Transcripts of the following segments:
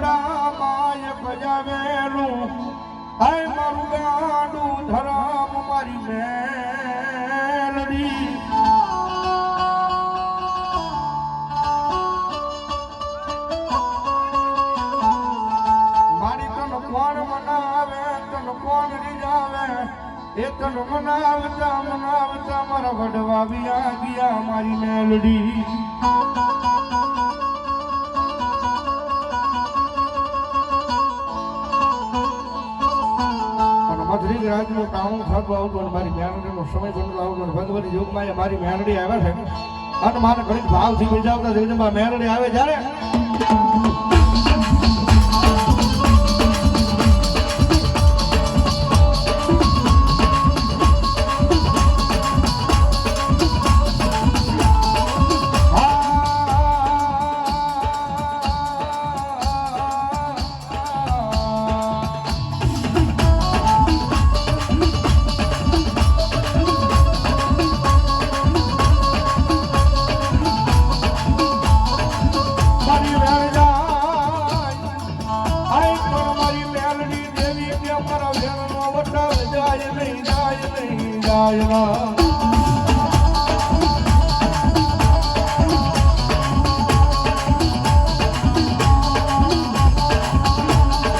My ભજાવેલું. આય મારું ગાડું મારી મેલડી. મારી તન કોણ મનાવે, તન કોણ રીઝાવે? એ તન મનાવતા મનાવતા મારા વડવા વિયા ગયા મારી મેલડી. રાજનું ટાણું થતું આવતું અને મારી મેરડીનો સમય બનતો આવતો અને ભગવતી યુગમાં મારી મેરડી આવે છે. અને મારે ઘણી ભાવથી બીજાવતા મેરડી આવે જ્યારે દેવી કે મારા વેણનો વટાવ જાય નહીં જાય નહીં જાય ના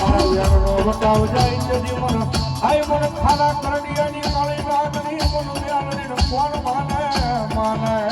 મારા જાય માને.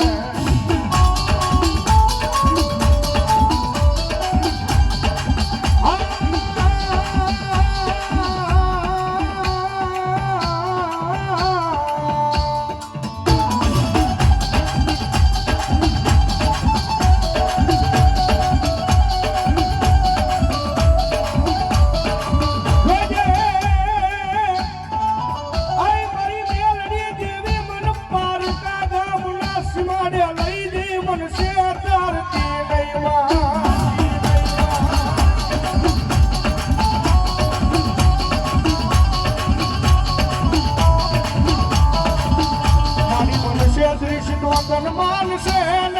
માનશે નહીં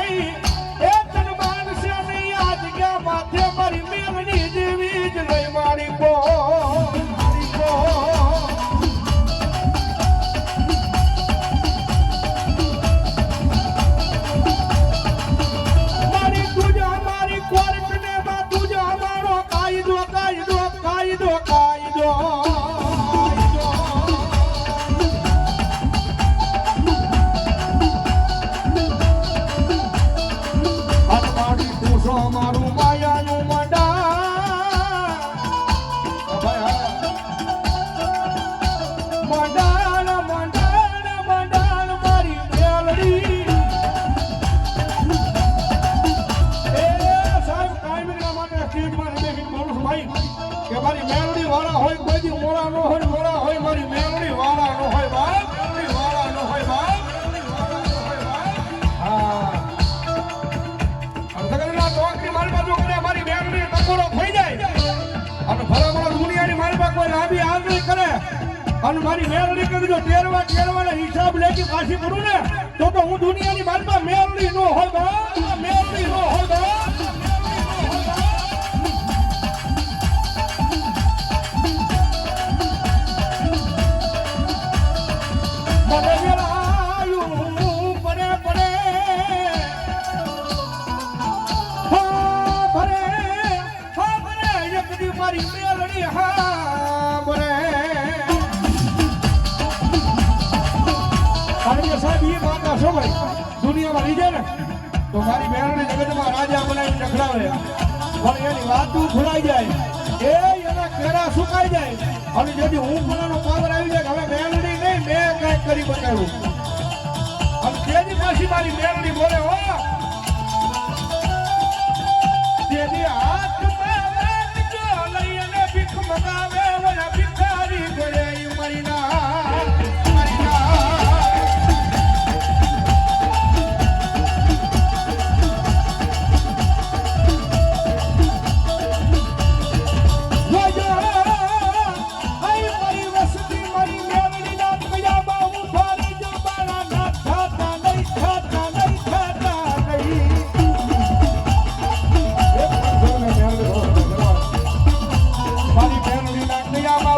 અનમાડી મારું માયાનું મંડા મંડાણ મંડાણ મંડાણ મારી મેલડી એ સાહેબ કાયમીના માટે છું ભાઈ કે મારી મેલડી વાળા હોય કોઈ દી મોળા ન હોય મોળા હોય મારી મેલડી વાળા ન હોય બાપ અને મારી મેળવણી કરજો તેરવા તેરવાના હિસાબ લેતી પાછી કરું ને? તો તો હું દુનિયાની મારી મેળવણી નો હોય મેળવણી નો હોય છો ભાઈ? દુનિયામાં લીધે ને? તો મારી મેલડી જગતમાં રાજા બનાવી નખડાવે પણ એની વાતું ભૂલાઈ જાય. એ એના કેરા સુકાઈ જાય. અને જેથી હું ફલાનો પાવર આવી જાય હવે મેલડી નહીં, મેં કંઈક કરી બતાવ્યું. અને તેની પાછી મારી મેલડી બોલે હો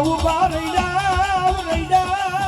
ઊભા રહી જાવ રહી જાવ